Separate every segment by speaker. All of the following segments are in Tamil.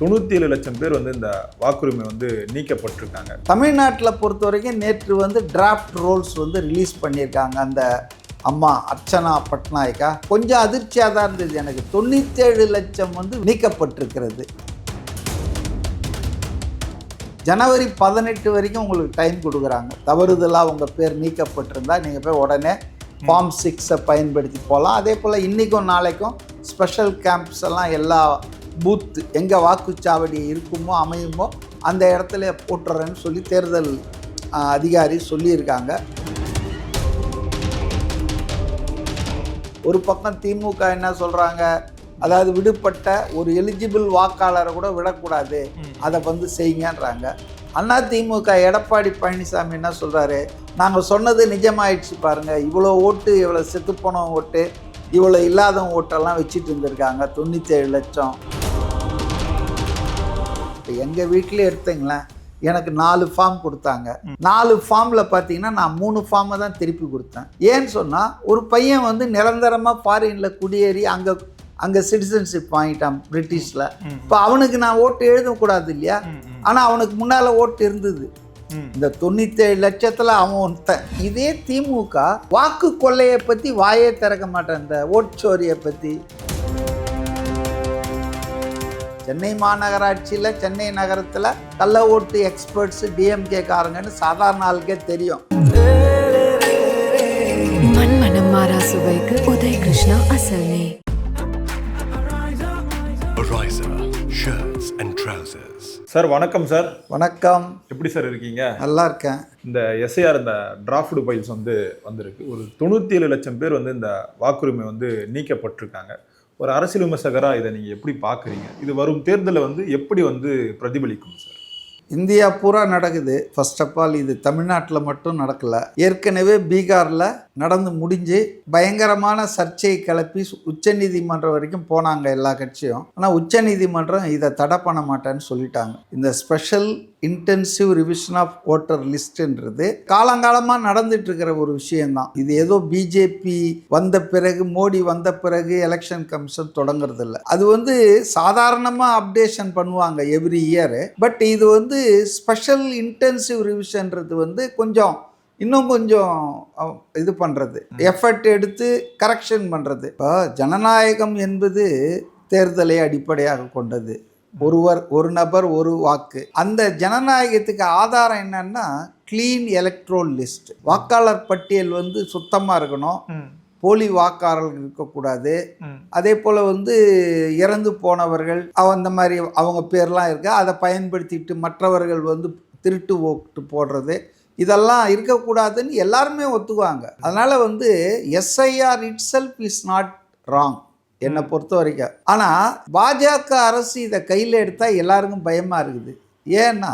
Speaker 1: தொண்ணூற்றி ஏழு லட்சம் பேர் வந்து இந்த வாக்குரிமை வந்து நீக்கப்பட்டிருக்காங்க.
Speaker 2: தமிழ்நாட்டில் பொறுத்த வரைக்கும் நேற்று வந்து டிராஃப்ட் ரோல்ஸ் வந்து ரிலீஸ் பண்ணியிருக்காங்க. அந்த அம்மா அர்ச்சனா பட்நாயக்கா கொஞ்சம் அதிர்ச்சியாக தான் இருந்தது. எனக்கு தொண்ணூற்றேழு லட்சம் வந்து நீக்கப்பட்டிருக்கிறது. ஜனவரி பதினெட்டு வரைக்கும் உங்களுக்கு டைம் கொடுக்குறாங்க. தவறுதலாக உங்கள் பேர் நீக்கப்பட்டிருந்தா நீங்கள் போய் உடனே ஃபார்ம் சிக்ஸை பயன்படுத்தி போகலாம் அதே போல் இன்றைக்கும் நாளைக்கும் ஸ்பெஷல் கேம்ப்ஸ் எல்லாம் எல்லா பூத் எங்கே வாக்குச்சாவடி இருக்குமோ அமையுமோ அந்த இடத்துல போட்டுறேன்னு சொல்லி தேர்தல் அதிகாரி சொல்லியிருக்காங்க. ஒரு பக்கம் திமுக என்ன சொல்கிறாங்க அதாவது விடுபட்ட ஒரு எலிஜிபிள் வாக்காளரை கூட விடக்கூடாது. அதை வந்து செய்யுங்கன்றாங்க. அண்ணா திமுக எடப்பாடி பழனிசாமி என்ன சொல்கிறாரு நாங்கள் சொன்னது நிஜமாயிடுச்சு பாருங்கள் இவ்வளோ ஓட்டு இவ்வளோ செத்துப்போன ஓட்டு இவ்வளோ இல்லாதவங்க ஓட்டெல்லாம் வச்சுட்டு இருந்திருக்காங்க. தொண்ணூற்றேழு லட்சம். இப்போ எங்கள் வீட்டிலே எடுத்தீங்களேன். எனக்கு நாலு ஃபார்ம் கொடுத்தாங்க. நாலு ஃபார்மில் பார்த்தீங்கன்னா நான் மூணு ஃபார்மை தான் திருப்பி கொடுத்தேன். ஏன்னு சொன்னால் ஒரு பையன் வந்து நிரந்தரமாக ஃபாரினில் குடியேறி அங்கே அங்கே சிட்டிசன்ஷிப் வாங்கிட்டான் பிரிட்டிஷில். இப்போ அவனுக்கு நான் ஓட்டு எழுதக்கூடாது இல்லையா? ஆனால் அவனுக்கு முன்னால் ஓட்டு இருந்தது. இந்த தொண்ணூத்தேழு லட்சத்தில் அவன் ஒருத்தன் இதே திமுக வாக்கு கொள்ளையை பற்றி வாயே திறக்க மாட்டேன். இந்த ஓட்சோரியை பற்றி சென்னை மாநகராட்சியில் சென்னை நகரத்தில் கள்ள ஓட்டு எக்ஸ்பர்ட்ஸு டிஎம்கே காரங்கன்னு சாதாரண ஆளுக்கே தெரியும்.
Speaker 3: மாறா சுவைக்கு உதய் கிருஷ்ணா.
Speaker 1: சார் வணக்கம் சார்.
Speaker 2: வணக்கம்.
Speaker 1: எப்படி சார் இருக்கீங்க?
Speaker 2: நல்லா இருக்கேன்.
Speaker 1: இந்த எஸ்ஐஆர் இந்த டிராஃப்டு ஃபைல்ஸ் வந்து வந்திருக்கு. ஒரு தொண்ணூற்றி ஏழு லட்சம் பேர் வந்து இந்த வாக்குரிமை வந்து நீக்கப்பட்டிருக்காங்க. ஒரு அரசியல் விமர்சகராக இதை நீங்கள் எப்படி பார்க்குறீங்க? இது வரும் தேர்தலில் வந்து எப்படி வந்து பிரதிபலிக்கும் சார்?
Speaker 2: இந்தியா பூரா நடக்குது. ஃபர்ஸ்ட் ஆஃப் ஆல் இது தமிழ்நாட்டில் மட்டும் நடக்கல. ஏற்கனவே பீகாரில் நடந்து முடிஞ்சு பயங்கரமான சர்ச்சையை கிளப்பி உச்சநீதிமன்றம் வரைக்கும் போனாங்க எல்லா கட்சியும். ஆனால் உச்சநீதிமன்றம் இதை தடை பண்ண மாட்டேன்னு சொல்லிட்டாங்க. இந்த special intensive revision of voter லிஸ்ட்ன்றது காலங்காலமாக நடந்துட்டு இருக்கிற ஒரு விஷயம்தான். இது ஏதோ பிஜேபி வந்த பிறகு மோடி வந்த பிறகு எலெக்ஷன் கமிஷன் தொடங்குறது இல்லை அது வந்து சாதாரணமாக அப்டேஷன் பண்ணுவாங்க எவ்ரி இயர் பட் இது வந்து ஸ்பெஷல் இன்டென்சிவ் ரிவிஷன்றது வந்து கொஞ்சம் இன்னும் கொஞ்சம் இது பண்ணுறது எஃபர்ட் எடுத்து கரெக்ஷன் பண்ணுறது இப்போ ஜனநாயகம் என்பது தேர்தலை அடிப்படையாக கொண்டது. ஒருவர் ஒரு நபர் ஒரு வாக்கு. அந்த ஜனநாயகத்துக்கு ஆதாரம் என்னன்னா க்ளீன் எலக்ட்ரோல் லிஸ்ட் வாக்காளர் பட்டியல் வந்து சுத்தமாக இருக்கணும். போலி வாக்காளர்கள் இருக்கக்கூடாது. அதே போல் வந்து இறந்து போனவர்கள் அவ- அந்த மாதிரி அவங்க பேர்லாம் இருக்கு. அதை பயன்படுத்திட்டு மற்றவர்கள் வந்து திருட்டு ஓட்டு போடுறது. இதெல்லாம் இருக்கக்கூடாதுன்னு எல்லாருமே ஒத்துக்குவாங்க. அதனால் வந்து SIR itself is not wrong என்னை பொறுத்த வரைக்கும். ஆனால் பாஜக அரசு இதை கையில் எடுத்தால் எல்லாருக்கும் பயமாக இருக்குது. ஏன்னா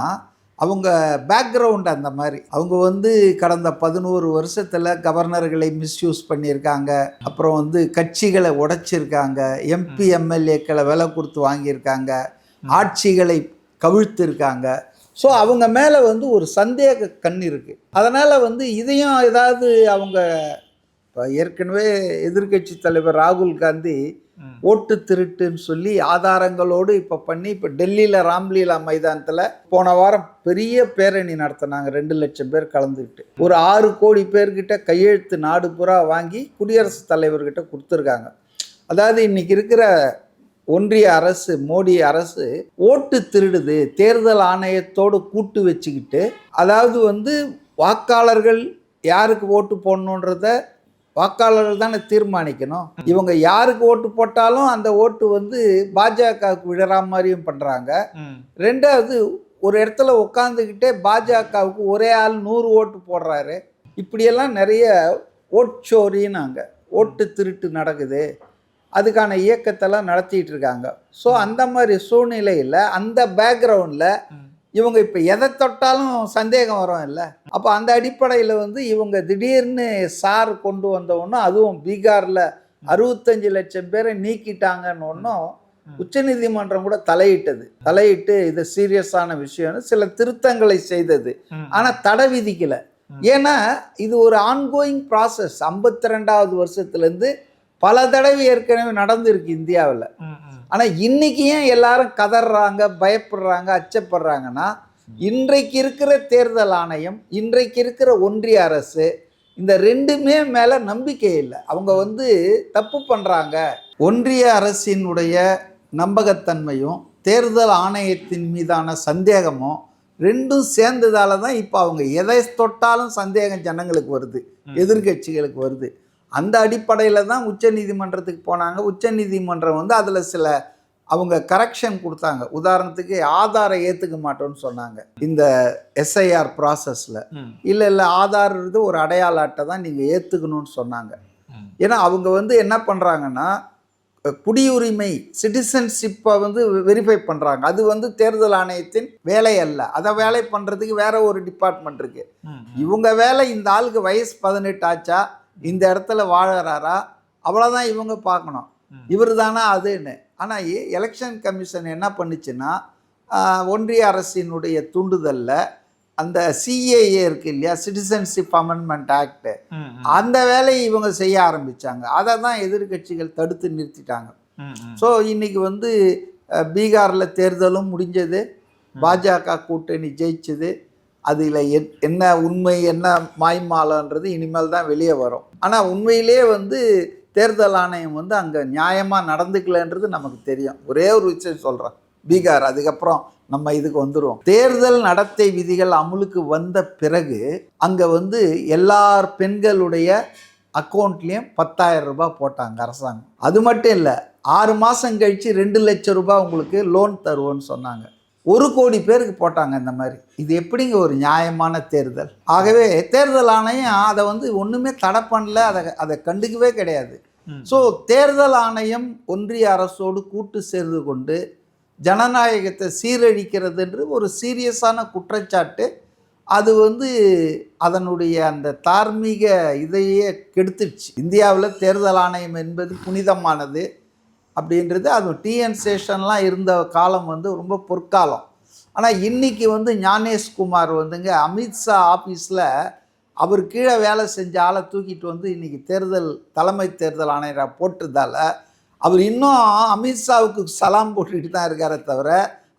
Speaker 2: அவங்க பேக்ரவுண்ட் அந்த மாதிரி. அவங்க வந்து கடந்த பதினோரு வருஷத்தில் கவர்னர்களை மிஸ்யூஸ் பண்ணியிருக்காங்க. அப்புறம் வந்து கட்சிகளை உடைச்சிருக்காங்க. எம்பி எம்எல்ஏக்களை விலை கொடுத்து வாங்கியிருக்காங்க. ஆட்சிகளை கவிழ்த்திருக்காங்க. ஸோ அவங்க மேலே வந்து ஒரு சந்தேக கண் இருக்குது அதனால் வந்து இதையும் ஏதாவது அவங்க இப்போ ஏற்கனவே எதிர்க்கட்சி தலைவர் ராகுல் காந்தி ஓட்டு திருட்டுன்னு சொல்லி ஆதாரங்களோடு இப்போ பண்ணி இப்போ டெல்லியில் ராம்லீலா மைதானத்தில் போன வாரம் பெரிய பேரணி நடத்தினாங்க. ரெண்டு லட்சம் பேர் கலந்துக்கிட்டு. ஒரு ஆறு கோடி பேர்கிட்ட கையெழுத்து நாடு பூரா வாங்கி குடியரசுத் தலைவர்கிட்ட கொடுத்துருக்காங்க. அதாவது இன்னைக்கு இருக்கிற ஒன்றிய அரசு மோடி அரசு ஓட்டு திருடுது தேர்தல் ஆணையத்தோடு கூட்டு வச்சுக்கிட்டு அதாவது வந்து வாக்காளர்கள் யாருக்கு ஓட்டு போடணுன்றத வாக்காளர்கள் தானே தீர்மானிக்கணும். இவங்க யாருக்கு ஓட்டு போட்டாலும் அந்த ஓட்டு வந்து பாஜகவுக்கு விழற மாதிரியும் பண்ணுறாங்க ரெண்டாவது ஒரு இடத்துல உட்காந்துக்கிட்டே பாஜகவுக்கு ஒரே ஆள் நூறு ஓட்டு போடுறாரு. இப்படியெல்லாம் நிறைய ஓட்சோரின்னாங்க ஓட்டு திருட்டு நடக்குது. அதுக்கான இயக்கத்தெல்லாம் நடத்திட்டு இருக்காங்க ஸோ அந்த மாதிரி சூழ்நிலையில் அந்த பேக்ரவுண்டில் இவங்க இப்போ எதை தொட்டாலும் சந்தேகம் வரும் இல்லை? அப்போ அந்த அடிப்படையில் வந்து இவங்க திடீர்னு சார் கொண்டு வந்தவொன்னும் அதுவும் பீகாரில் அறுபத்தஞ்சு லட்சம் பேரை நீக்கிட்டாங்கன்னு ஒன்றும் உச்சநீதிமன்றம் கூட தலையிட்டது. தலையிட்டு இது சீரியஸான விஷயம்னு சில திருத்தங்களை செய்தது. ஆனால் தடை விதிக்கல. ஏன்னா இது ஒரு ஆன்கோயிங் ப்ராசஸ் ஐம்பத்தி ரெண்டாவது வருஷத்துலேருந்து பல தடவை ஏற்கனவே நடந்திருக்கு இந்தியாவில். ஆனால் இன்னைக்கு ஏன் எல்லாரும் கதறாங்க பயப்படுறாங்க அச்சப்படுறாங்கன்னா இன்றைக்கு இருக்கிற தேர்தல் ஆணையம் இன்றைக்கு இருக்கிற ஒன்றிய அரசு இந்த ரெண்டுமே மேலே நம்பிக்கை இல்லை. அவங்க வந்து தப்பு பண்ணுறாங்க ஒன்றிய அரசினுடைய நம்பகத்தன்மையும் தேர்தல் ஆணையத்தின் மீதான சந்தேகமும் ரெண்டும் சேர்ந்ததால தான் இப்போ அவங்க எதை தொட்டாலும் சந்தேகம் ஜனங்களுக்கு வருது எதிர்க்கட்சிகளுக்கு வருது. அந்த அடிப்படையில் தான் உச்சநீதிமன்றத்துக்கு போனாங்க. உச்சநீதிமன்றம் வந்து அதில் சில அவங்க கரெக்ஷன் கொடுத்தாங்க. உதாரணத்துக்கு ஆதாரை ஏற்றுக்க மாட்டோம்னு சொன்னாங்க. இந்த எஸ்ஐஆர் ப்ராசஸில். இல்லை இல்லை ஆதார் இது ஒரு அடையாள அட்டை தான் நீங்கள் ஏற்றுக்கணும்னு சொன்னாங்க. ஏன்னா அவங்க வந்து என்ன பண்ணுறாங்கன்னா குடியுரிமை சிட்டிசன்ஷிப்பை வந்து வெரிஃபை பண்ணுறாங்க அது வந்து தேர்தல் ஆணையத்தின் வேலை அல்ல. அதை வேலை பண்ணுறதுக்கு வேற ஒரு டிபார்ட்மெண்ட் இருக்கு.
Speaker 1: ம்.
Speaker 2: இவங்க வேலை இந்த ஆளுக்கு வயசு பதினெட்டு ஆச்சா? இந்த இடத்துல வாழறாரா? அவ்வளோதான் இவங்க பார்க்கணும். இவர் தானா அதுன்னு. ஆனால் எலெக்ஷன் கமிஷன் என்ன பண்ணுச்சுன்னா ஒன்றிய அரசினுடைய தூண்டுதலில் அந்த சிஏஏ இருக்கு இல்லையா? Citizenship amendment act. அந்த வேலையை இவங்க செய்ய ஆரம்பிச்சாங்க. அதை தான் எதிர்க்கட்சிகள் தடுத்து நிறுத்திட்டாங்க. ஸோ இன்னைக்கு வந்து பீகார்ல தேர்தலும் முடிஞ்சது. பாஜக கூட்டணி ஜெயிச்சது. அதில் என்ன உண்மை என்ன மாய்மாலன்றது இனிமேல் தான் வெளியே வரும். ஆனால் உண்மையிலே வந்து தேர்தல் ஆணையம் வந்து அங்கே நியாயமாக நடந்துக்கலன்றது நமக்கு தெரியும். ஒரே ஒரு விஷயம் சொல்கிறேன் பீகார் அதுக்கப்புறம் நம்ம இதுக்கு வந்துடுவோம் தேர்தல் நடத்தை விதிகள் அமுலுக்கு வந்த பிறகு அங்கே வந்து எல்லார் பெண்களுடைய அக்கௌண்ட்லேயும் பத்தாயிரம் ரூபாய் போட்டாங்க அரசாங்கம். அது மட்டும் இல்லை ஆறு மாதம் கழித்து ரெண்டு லட்சம் ரூபாய் உங்களுக்கு லோன் தருவோன்னு சொன்னாங்க. ஒரு கோடி பேருக்கு போட்டாங்க இந்த மாதிரி. இது எப்படிங்க ஒரு நியாயமான தேர்தல்? ஆகவே தேர்தல் ஆணையம் அதை வந்து ஒன்றுமே தடை பண்ணல அதை அதை கண்டுக்கவே கிடையாது. ஸோ தேர்தல் ஆணையம் ஒன்றிய அரசோடு கூட்டு சேர்ந்து கொண்டு ஜனநாயகத்தை சீரழிக்கிறதுன்ற ஒரு சீரியஸான குற்றச்சாட்டு அது வந்து அதனுடைய அந்த தார்மீக இதையே கெடுத்துடுச்சு. இந்தியாவில் தேர்தல் ஆணையம் என்பது புனிதமானது. அப்படின்றது அது டிஎன் சேஷன்லாம் இருந்த காலம் வந்து ரொம்ப பொற்காலம். ஆனால் இன்னைக்கு வந்து ஞானேஷ்குமார் வந்துங்க அமித்ஷா ஆஃபீஸில் அவர் கீழே வேலை செஞ்ச ஆளை தூக்கிட்டு வந்து இன்றைக்கி தேர்தல் தலைமை தேர்தல் ஆணையராக போட்டதால் அவர் இன்னும் அமித்ஷாவுக்கு சலாம் போட்டுக்கிட்டு தான் இருக்காரே தவிர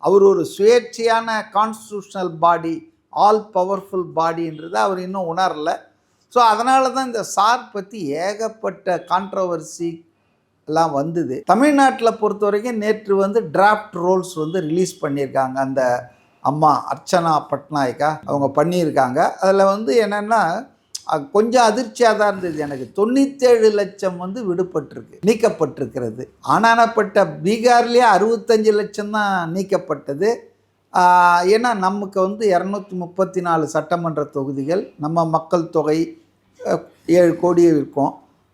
Speaker 2: அவர் ஒரு சுயேட்சையான கான்ஸ்டியூஷனல் பாடி ஆல் பவர்ஃபுல் பாடின்றதை அவர் இன்னும் உணரல. ஸோ அதனால தான் இந்த சார் பற்றி ஏகப்பட்ட கான்ட்ரவர்சி எல்லாம் வந்தது. தமிழ்நாட்டில் பொறுத்த வரைக்கும் நேற்று வந்து டிராஃப்ட் ரோல்ஸ் வந்து ரிலீஸ் பண்ணியிருக்காங்க. அந்த அம்மா அர்ச்சனா பட்நாயக்கா அவங்க பண்ணியிருக்காங்க. அதில் வந்து என்னென்னா கொஞ்சம் அதிர்ச்சியாக தான் இருந்தது. எனக்கு தொண்ணூத்தேழு லட்சம் வந்து விடுபட்டிருக்கு நீக்கப்பட்டிருக்கிறது. ஆனானப்பட்ட பீகார்லேயே அறுபத்தஞ்சு லட்சம் தான் நீக்கப்பட்டது. ஏன்னா நமக்கு வந்து இரநூத்தி முப்பத்தி நாலு சட்டமன்ற தொகுதிகள் நம்ம மக்கள் தொகை ஏழு கோடி இருக்கும்.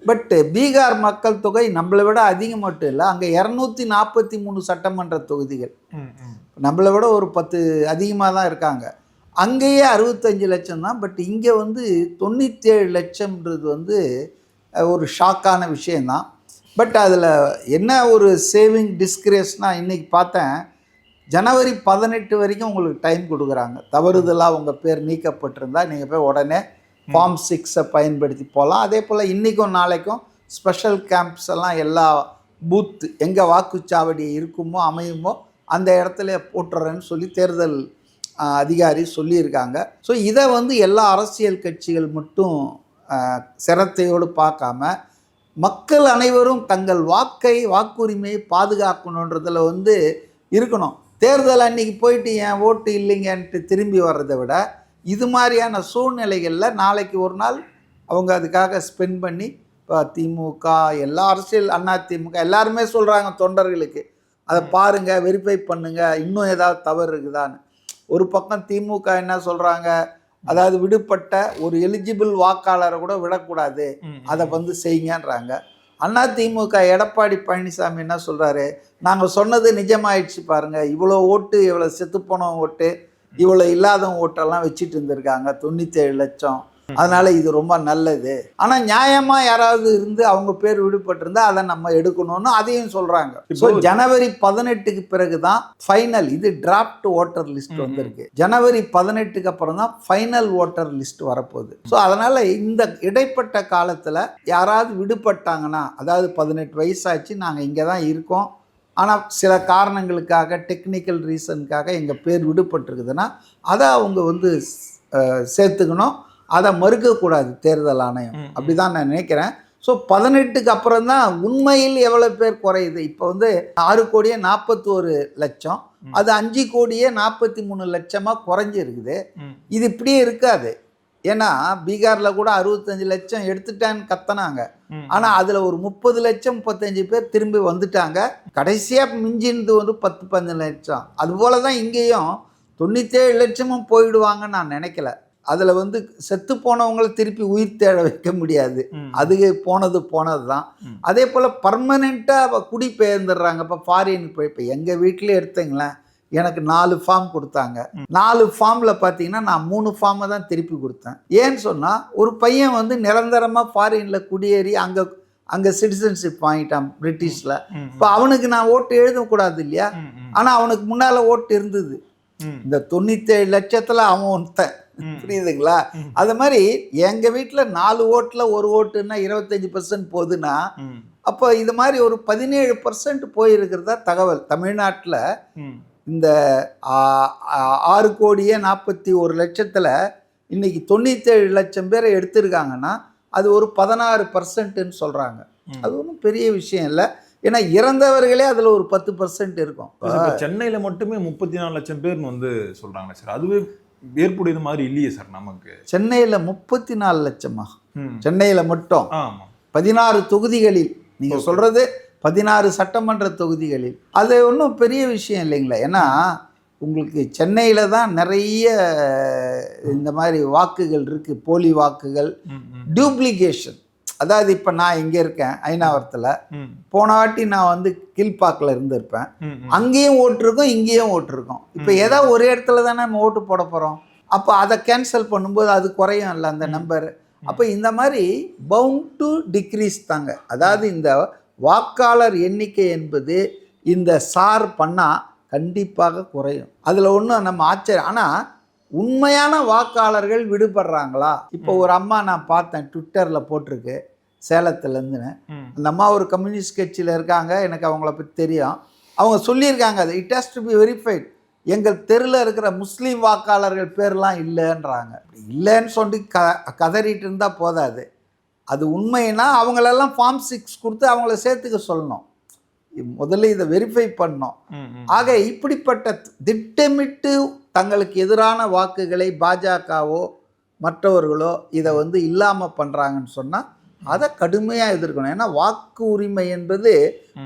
Speaker 2: பட் பீகார் மக்கள் தொகை நம்மளை விட அதிகம் மட்டும் இல்லை அங்கே இரநூத்தி நாற்பத்தி மூணு சட்டமன்ற தொகுதிகள். நம்மளை விட ஒரு பத்து அதிகமாக தான் இருக்காங்க. அங்கேயே அறுபத்தஞ்சு லட்சம் தான் பட் இங்கே வந்து தொண்ணூற்றேழு லட்சம்ன்றது வந்து ஒரு ஷாக்கான விஷயந்தான் பட் அதில் என்ன ஒரு சேவிங் டிஸ்கிரேஸ்னால் இன்றைக்கி பார்த்தேன். ஜனவரி பதினெட்டு வரைக்கும் உங்களுக்கு டைம் கொடுக்குறாங்க. தவறுதலாக உங்கள் பேர் நீக்கப்பட்டிருந்தா நீங்கள் போய் உடனே ஃபார்ம் சிக்ஸை பயன்படுத்தி போகலாம் அதே போல் இன்றைக்கும் நாளைக்கும் ஸ்பெஷல் கேம்ப்ஸ் எல்லாம் எல்லா பூத் எங்கே வாக்குச்சாவடி இருக்குமோ அமையுமோ அந்த இடத்துல போட்டுறேன்னு சொல்லி தேர்தல் அதிகாரி சொல்லியிருக்காங்க. ஸோ இதை வந்து எல்லா அரசியல் கட்சிகள் மட்டும் சிரத்தையோடு பார்க்காம மக்கள் அனைவரும் தங்கள் வாக்கை வாக்குரிமையை பாதுகாக்கணுன்றதில் வந்து இருக்கணும். தேர்தல் அன்னைக்கு போயிட்டு என் ஓட்டு இல்லைங்கன்ட்டு திரும்பி வர்றதை விட இது மாதிரியான சூழ்நிலைகளில் நாளைக்கு ஒரு நாள் அவங்க அதுக்காக ஸ்பெண்ட் பண்ணி இப்போ திமுக எல்லா அரசியல் அண்ணா திமுக எல்லாருமே சொல்கிறாங்க தொண்டர்களுக்கு. அதை பாருங்கள் வெரிஃபை பண்ணுங்கள் இன்னும் ஏதாவது தவறு இருக்குதான்னு. ஒரு பக்கம் திமுக என்ன சொல்கிறாங்க அதாவது விடுபட்ட ஒரு எலிஜிபிள் வாக்காளரை கூட விடக்கூடாது. அதை வந்து செய்யுங்கன்றாங்க. அண்ணா திமுக எடப்பாடி பழனிசாமி என்ன சொல்கிறாரு நாங்கள் சொன்னது நிஜமாயிடுச்சு பாருங்க. இவ்வளோ ஓட்டு இவ்வளோ செத்துப்போன ஓட்டு இவ்வளோ இல்லாதவங்க ஓட்டெல்லாம் வச்சுட்டு இருந்திருக்காங்க. தொண்ணூற்றேழு லட்சம். அதனால இது ரொம்ப நல்லது. ஆனால் நியாயமாக யாராவது இருந்து அவங்க பேர் விடுபட்டிருந்தா அதை நம்ம எடுக்கணும்னு அதையும் சொல்கிறாங்க ஸோ ஜனவரி பதினெட்டுக்கு பிறகு தான் ஃபைனல் இது டிராஃப்ட் ஓட்டர் லிஸ்ட் வந்திருக்கு. ஜனவரி பதினெட்டுக்கு அப்புறம் தான் ஃபைனல் ஓட்டர் லிஸ்ட் வரப்போகுது. ஸோ அதனால் இந்த இடைப்பட்ட காலத்தில் யாராவது விடுபட்டாங்கன்னா அதாவது பதினெட்டு வயசாச்சு நாங்கள் இங்கே தான் இருக்கோம். ஆனால் சில காரணங்களுக்காக டெக்னிக்கல் ரீசனுக்காக எங்கள் பேர் விடுபட்டிருக்குதுன்னா அதை அவங்க வந்து சேர்த்துக்கணும். அதை மறுக்கக்கூடாது தேர்தல் ஆணையம். அப்படி தான் நான் நினைக்கிறேன். ஸோ பதினெட்டுக்கு அப்புறம் தான் உண்மையில் எவ்வளோ பேர் குறையுது? இப்போ வந்து ஆறு கோடியே நாற்பத்தோரு லட்சம். அது அஞ்சு கோடியே நாற்பத்தி மூணு லட்சமாக குறைஞ்சிருக்குது. இது இப்படியே இருக்காது. ஏன்னா பீகாரில் கூட அறுபத்தஞ்சு லட்சம் எடுத்துட்டான்னு கத்துனாங்க. ஆனால் அதில் ஒரு முப்பது லட்சம் முப்பத்தஞ்சு பேர் திரும்பி வந்துட்டாங்க. கடைசியாக மிஞ்சினது வந்து பத்து பதினஞ்சு லட்சம். அதுபோல தான் இங்கேயும் தொண்ணூற்றேழு லட்சமும் போயிடுவாங்கன்னு நான் நினைக்கல. அதில் வந்து செத்து போனவங்கள திருப்பி உயிர் தேட வைக்க முடியாது. அது போனது போனது தான். அதே போல் பர்மனெண்ட்டாக குடி பெயர்ந்துடுறாங்க. இப்போ ஃபாரின் போய் இப்போ எங்கள் வீட்டிலே எடுத்தீங்களேன். எனக்கு நாலு ஃபார்ம் கொடுத்தாங்க நாலு ஃபார்மில் பார்த்தீங்கன்னா நான் மூணு ஃபார்மை தான் திருப்பி கொடுத்தேன் ஏன்னு சொன்னால் ஒரு பையன் வந்து நிரந்தரமாக ஃபாரினில் குடியேறி அங்கே அங்கே சிட்டிசன்ஷிப் வாங்கிட்டான் பிரிட்டிஷில். இப்போ அவனுக்கு நான் ஓட்டு எழுதக்கூடாது இல்லையா. ஆனால் அவனுக்கு முன்னால் ஓட்டு இருந்தது. இந்த தொண்ணூத்தேழு லட்சத்தில் அவன் ஒருத்தன். புரியுதுங்களா. அது மாதிரி எங்கள் வீட்டில் நாலு ஓட்டில் ஒரு ஓட்டுன்னா இருபத்தஞ்சி பர்சன்ட் போகுதுன்னா. அப்போ இது மாதிரி ஒரு பதினேழு பர்சன்ட் போயிருக்கிறதா தகவல் தமிழ்நாட்டில். இந்த ஆறு கோடியே நாற்பத்தி ஒரு லட்சத்தில் இன்னைக்கு தொண்ணூத்தேழு லட்சம் பேரை எடுத்திருக்காங்கன்னா அது ஒரு பதினாறு பர்சன்ட்னு சொல்கிறாங்க. அது ஒன்றும் பெரிய விஷயம் இல்லை. ஏன்னா இறந்தவர்களே அதில் ஒரு பத்து பர்சன்ட் இருக்கும்.
Speaker 1: சென்னையில மட்டுமே முப்பத்தி நாலு லட்சம் பேர்னு வந்து சொல்றாங்க சார். அதுவே ஏற்புடையது மாதிரி இல்லையே சார் நமக்கு.
Speaker 2: சென்னையில் முப்பத்தி நாலு லட்சமா. சென்னையில் மட்டும். பதினாறு தொகுதிகளில் நீங்கள். சொல்கிறது பதினாறு சட்டமன்ற தொகுதிகளில். அது ஒன்றும் பெரிய விஷயம் இல்லைங்களா. ஏன்னா உங்களுக்கு சென்னையில் தான் நிறைய இந்த மாதிரி வாக்குகள் இருக்குது போலி வாக்குகள். டூப்ளிகேஷன் அதாவது இப்போ நான் இங்கே இருக்கேன் ஐநாவரத்தில். போன வாட்டி நான் வந்து கீழ்ப்பாக்கில் இருந்திருப்பேன். அங்கேயும் ஓட்டிருக்கோம் இங்கேயும் ஓட்டிருக்கோம். இப்போ. ஏதோ ஒரு இடத்துல தானே நம்ம ஓட்டு போட போகிறோம் அப்போ அதை கேன்சல் பண்ணும்போது அது குறையும் இல்லை அந்த நம்பர் அப்போ இந்த மாதிரி பவுண்ட் டு டிக்ரீஸ் தாங்க. அதாவது இந்த வாக்காளர் எண்ணிக்கை என்பது இந்த சார் பண்ணால் கண்டிப்பாக குறையும். அதில் ஒன்றும் நம்ம ஆச்சரியம். ஆனால் உண்மையான வாக்காளர்கள் விடுபடுறாங்களா? இப்போ ஒரு அம்மா நான் பார்த்தேன் ட்விட்டரில் போட்டிருக்கு சேலத்துலேருந்துன்னு. அந்த அம்மா ஒரு கம்யூனிஸ்ட் கட்சியில் இருக்காங்க எனக்கு அவங்கள பற்றி தெரியும். அவங்க சொல்லியிருக்காங்க அது. It has to be verified எங்கள் தெருவில் இருக்கிற முஸ்லீம் வாக்காளர்கள் பேர்லாம் இல்லைன்றாங்க. இல்லைன்னு சொல்லி க கதறிட்டு இருந்தால் போதாது. அது உண்மைன்னா அவங்களெல்லாம் ஃபார்ம் சிக்ஸ் கொடுத்து அவங்கள சேர்த்துக்க சொல்லணும் முதல்ல இதை வெரிஃபை பண்ணணும்
Speaker 1: ம். ம்.
Speaker 2: ஆக இப்படிப்பட்ட திட்டமிட்டு தங்களுக்கு எதிரான வாக்குகளை பாஜகவோ மற்றவர்களோ இதை வந்து இல்லாமல் பண்ணுறாங்கன்னு சொன்னால் அதை கடுமையாக எதிர்க்கணும் ஏன்னா வாக்கு உரிமை என்பது.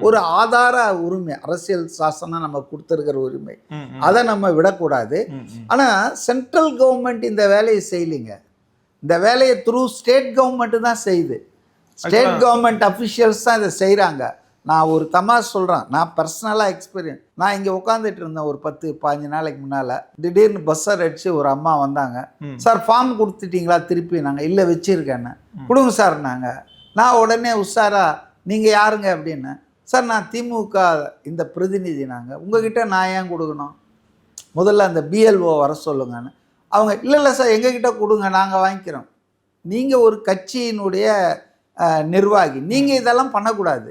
Speaker 2: ஒரு ஆதார உரிமை அரசியல் சாசனம் நம்ம கொடுத்துருக்கிற உரிமை. அதை நம்ம விடக்கூடாது. ஆனால் சென்ட்ரல் கவர்மெண்ட் இந்த வேலையை செய்யலைங்க இந்த வேலையை த்ரூ ஸ்டேட் கவர்மெண்ட்டு தான் செய்யுது. ஸ்டேட் கவர்மெண்ட் அஃபிஷியல்ஸ் தான் இதை செய்கிறாங்க நான் ஒரு தமாஷ் சொல்கிறேன் நான் பர்சனலாக எக்ஸ்பீரியன்ஸ் நான் இங்கே உட்காந்துட்டு இருந்தேன் ஒரு பத்து பாஞ்சு நாளைக்கு முன்னால். திடீர்னு பஸ்ஸர் அடித்து ஒரு அம்மா வந்தாங்க. சார் ஃபார்ம் கொடுத்துட்டீங்களா? திருப்பி நாங்கள் இல்லை வச்சுருக்கேன்னு. கொடுங்க சார் நாங்கள் நான் உடனே உஷாரா நீங்கள் யாருங்க? அப்படின்னு. சார் நான் திமுக இந்த பிரதிநிதி நாங்கள் உங்ககிட்ட நான் ஏன் கொடுக்கணும்? முதல்ல அந்த பிஎல்ஓ வர சொல்லுங்கன்னு. அவங்க இல்லை இல்லை சார் எங்ககிட்ட கொடுங்க நாங்கள் வாங்கிக்கிறோம். நீங்கள் ஒரு கட்சியினுடைய நிர்வாகி. நீங்கள் இதெல்லாம் பண்ணக்கூடாது.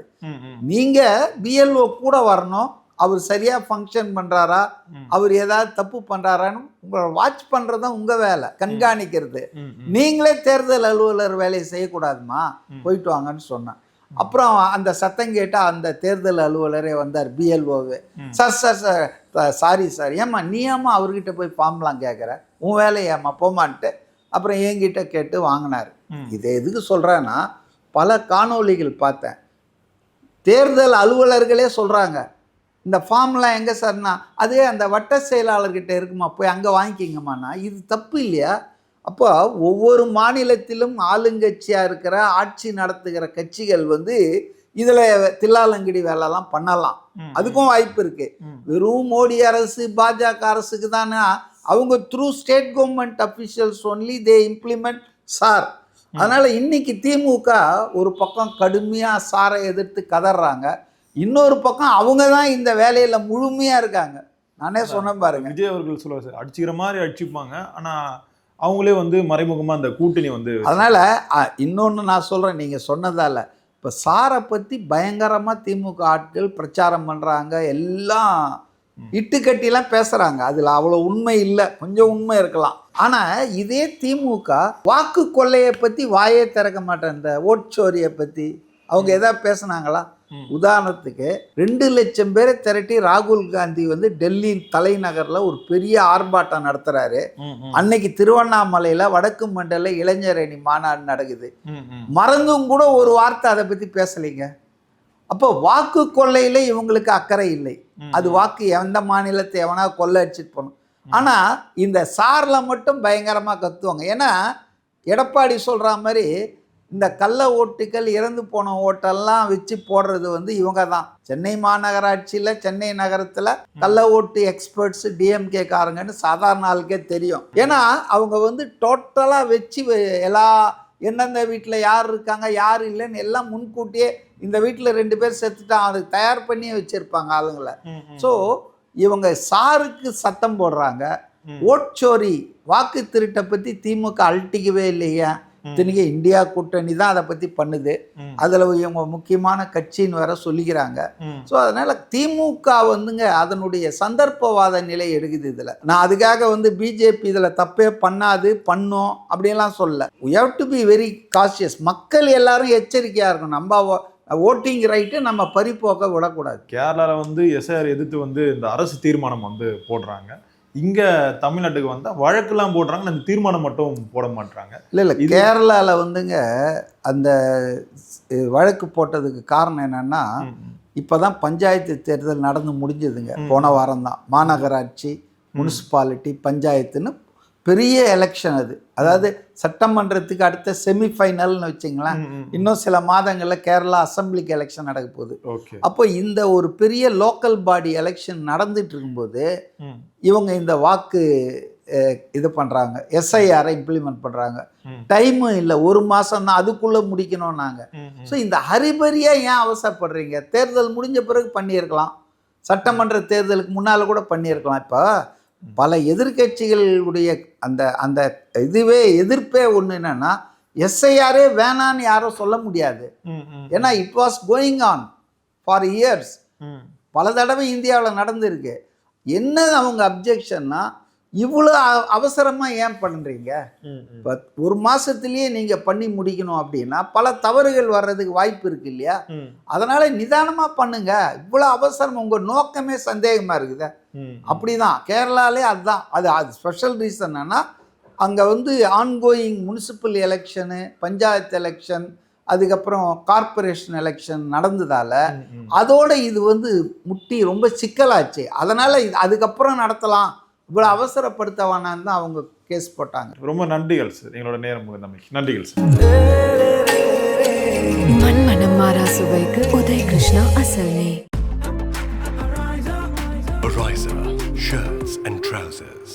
Speaker 2: நீங்கள் பிஎல்ஓ கூட வரணும். அவர் சரியாக ஃபங்க்ஷன் பண்ணுறாரா. அவர் ஏதாவது தப்பு பண்ணுறாரான்னு உங்களை வாட்ச் பண்ணுறது தான் உங்கள் வேலை கண்காணிக்கிறது. நீங்களே தேர்தல் அலுவலர் வேலையை செய்யக்கூடாதுமா. போயிட்டு வாங்கன்னு சொன்னேன் அப்புறம் அந்த சத்தம் கேட்டால் அந்த தேர்தல் அலுவலரே வந்தார் பிஎல்ஓவே. Sir sir sir sorry sir. ஏம்மா நீ ஏம்மா அவர்கிட்ட போய் ஃபார்ம்லாம் கேட்குற உன் வேலையாம்மா போமான்ட்டு அப்புறம் என்கிட்ட கேட்டு வாங்கினார். இதை எதுக்கு சொல்கிறேன்னா பல காணொளிகள் பார்த்தேன் தேர்தல் அலுவலர்களே சொல்கிறாங்க இந்த ஃபார்ம்லாம் எங்கே சார்னா அதே அந்த வட்ட செயலாளர்கிட்ட இருக்குமா போய் அங்கே வாங்கிக்கிங்கம்மாண்ணா இது தப்பு இல்லையா அப்போ ஒவ்வொரு மாநிலத்திலும் ஆளுங்கட்சியாக இருக்கிற ஆட்சி நடத்துகிற கட்சிகள் வந்து இதில் தில்லாலங்கடி வேலைலாம் பண்ணலாம். அதுக்கும் வாய்ப்பு இருக்குது. வெறும் மோடி அரசு பாஜக அரசுக்கு தானே அவங்க through state government officials only they implement sir அதனால் இன்னைக்கு திமுக ஒரு பக்கம் கடுமையாக சாரை எதிர்த்து கதறாங்க. இன்னொரு பக்கம் அவங்க தான் இந்த வேலையில் முழுமையாக இருக்காங்க. நானே சொன்னேன் பாருங்க.
Speaker 1: விஜய் அவர்கள் சொல்லுவார் சார் அடிச்சுக்கிற மாதிரி அடிச்சுப்பாங்க. ஆனா அவங்களே வந்து மறைமுகமா அந்த கூட்டணி வந்து
Speaker 2: அதனால் இன்னொன்று நான் சொல்கிறேன் நீங்கள் சொன்னதால் இப்போ சாரை பற்றி பயங்கரமாக திமுக ஆட்கள் பிரச்சாரம் பண்ணுறாங்க எல்லாம் இட்டுக்கட்டிலாம் பேசுகிறாங்க அதில் அவ்வளோ உண்மை இல்லை. கொஞ்சம் உண்மை இருக்கலாம். ஆனால் இதே திமுக வாக்கு கொள்ளையை பற்றி வாயே திறக்க மாட்டேன். இந்த ஓட்சோரியை பற்றி அவங்க எதாவது பேசுனாங்களா? உதாரணத்துக்கு ரெண்டு லட்சம் பேரை திரட்டி ராகுல் காந்தி வந்து டெல்லி தலைநகரில் ஒரு பெரிய ஆர்ப்பாட்டம் நடத்துகிறாரு அன்னைக்கு திருவண்ணாமலையில் வடக்கு மண்டல இளைஞர் அணி மாநாடு நடக்குது. மறந்தும் கூட ஒரு வார்த்தை அதை பற்றி பேசலைங்க. அப்போ வாக்கு கொள்ளையில இவங்களுக்கு அக்கறை இல்லை. அது வாக்கு எந்த மாநிலத்தை எவனா கொள்ளை அடிச்சிட்டு போகணும் ஆனால் இந்த சாரில் மட்டும் பயங்கரமாக கத்துவாங்க. ஏன்னா எடப்பாடி சொல்கிற மாதிரி இந்த கள்ள ஓட்டுகள் இறந்து போன ஓட்டெல்லாம் வச்சு போடுறது வந்து இவங்க தான். சென்னை மாநகராட்சியில் சென்னை நகரத்தில் கள்ள ஓட்டு எக்ஸ்பர்ட்ஸ் டிஎம்கே காரங்கன்னு சாதாரண ஆளுக்கே தெரியும். ஏன்னா அவங்க வந்து டோட்டலாக வச்சு எல்லா எந்தெந்த வீட்டில் யார் இருக்காங்க யார் இல்லைன்னு எல்லாம் முன்கூட்டியே இந்த வீட்டில் ரெண்டு பேர் செத்துட்டா அதுக்கு தயார் பண்ணியே வச்சுருப்பாங்க ஆளுங்களை. ஸோ இவங்க சாருக்கு சத்தம் போடுறாங்க. ஓட்சோரி வாக்கு திருட்டை பற்றி திமுக அழட்டிக்கவே இல்லையா. இத்தனைக்கு இந்தியா கூட்டணி தான் அதை பற்றி பண்ணுது. அதில் இவங்க முக்கியமான கட்சின்னு வேற சொல்லிக்கிறாங்க. ஸோ அதனால் திமுக வந்துங்க அதனுடைய சந்தர்ப்பவாத நிலை எடுக்குது இதில். நான் அதுக்காக வந்து பிஜேபி இதில் தப்பே பண்ணாது பண்ணோம் அப்படியெல்லாம் சொல்ல. We have to be very cautious மக்கள் எல்லாரும் எச்சரிக்கையாக இருக்கணும். நம்ம ஓட்டிங் ரைட்டு நம்ம பறிப்போக்க விடக்கூடாது.
Speaker 1: கேரளால வந்து எஸ்ஐஆர் எதிர்த்து வந்து இந்த அரசு தீர்மானம் வந்து போடுறாங்க. இங்க தமிழ்நாட்டுக்கு வந்தா வழக்கெல்லாம் போடுறாங்க அந்த தீர்மானம் மட்டும் போட மாட்டாங்க
Speaker 2: இல்லை இல்லை. கேரளாவில் வந்துங்க அந்த வழக்கு போட்டதுக்கு காரணம் என்னன்னா இப்போ தான் பஞ்சாயத்து தேர்தல் நடந்து முடிஞ்சதுங்க. போன வாரம் தான் மாநகராட்சி முனிசிபாலிட்டி பஞ்சாயத்துன்னு பெரிய எலெக்ஷன் அது. அதாவது சட்டமன்றத்துக்கு அடுத்த செமிஃபைனல்னு வச்சிங்களேன். இன்னும் சில மாதங்களில் கேரளா அசம்பிளிக்கு எலெக்ஷன் நடக்க போகுது. அப்போ இந்த ஒரு பெரிய லோக்கல் பாடி எலெக்ஷன் நடந்துட்டு இருக்கும்போது இவங்க இந்த வாக்கு இது பண்ணுறாங்க எஸ்ஐஆரை இம்ப்ளிமெண்ட் பண்ணுறாங்க டைமும் இல்லை. ஒரு மாதம் தான். அதுக்குள்ளே முடிக்கணும் நாங்கள் ஸோ இந்த ஹரிபரியாக ஏன் அவசரப்படுறீங்க? தேர்தல் முடிஞ்ச பிறகு பண்ணியிருக்கலாம். சட்டமன்ற தேர்தலுக்கு முன்னால் கூட பண்ணியிருக்கலாம். இப்போ பல எதிர்க்கட்சிகளுடைய அந்த அந்த இதுவே எதிர்ப்பே ஒன்று என்னன்னா எஸ்ஐஆரே வேணான்னு யாரும் சொல்ல முடியாது. ஏன்னா it was going on for years பல தடவை இந்தியாவில் நடந்திருக்கு. என்ன அவங்க அப்ஜெக்ஷன்னா இவ்வளோ அவசரமாக ஏன் பண்ணுறீங்க இப்போ ஒரு மாதத்துலேயே நீங்கள் பண்ணி முடிக்கணும் அப்படின்னா பல தவறுகள் வர்றதுக்கு வாய்ப்பு இருக்கு இல்லையா? அதனால் நிதானமாக பண்ணுங்க. இவ்வளோ அவசரம் உங்கள் நோக்கமே சந்தேகமாக இருக்குதே. அப்படிதான். கேரளாலே அதுதான். அது அது ஸ்பெஷல் ரீசன் என்னன்னா அங்கே வந்து ongoing municipal election panchayat election அதுக்கப்புறம் கார்ப்பரேஷன் எலெக்ஷன் நடந்ததால அதோட இது வந்து முட்டி ரொம்ப சிக்கலாச்சு. அதனால இது அதுக்கப்புறம் நடத்தலாம். இவ்வளோ அவசரப்படுத்த வேணான்னு தான் அவங்க கேஸ் போட்டாங்க.
Speaker 1: ரொம்ப நன்றிகள் சார். எங்களோட நேரம் முகந்தமைக்கு நன்றிகள் சார்.
Speaker 3: மண்மனம் மாறா சுவைக்கு உதய் கிருஷ்ணா அசல் நெய்
Speaker 4: Ariza, shirts and trousers.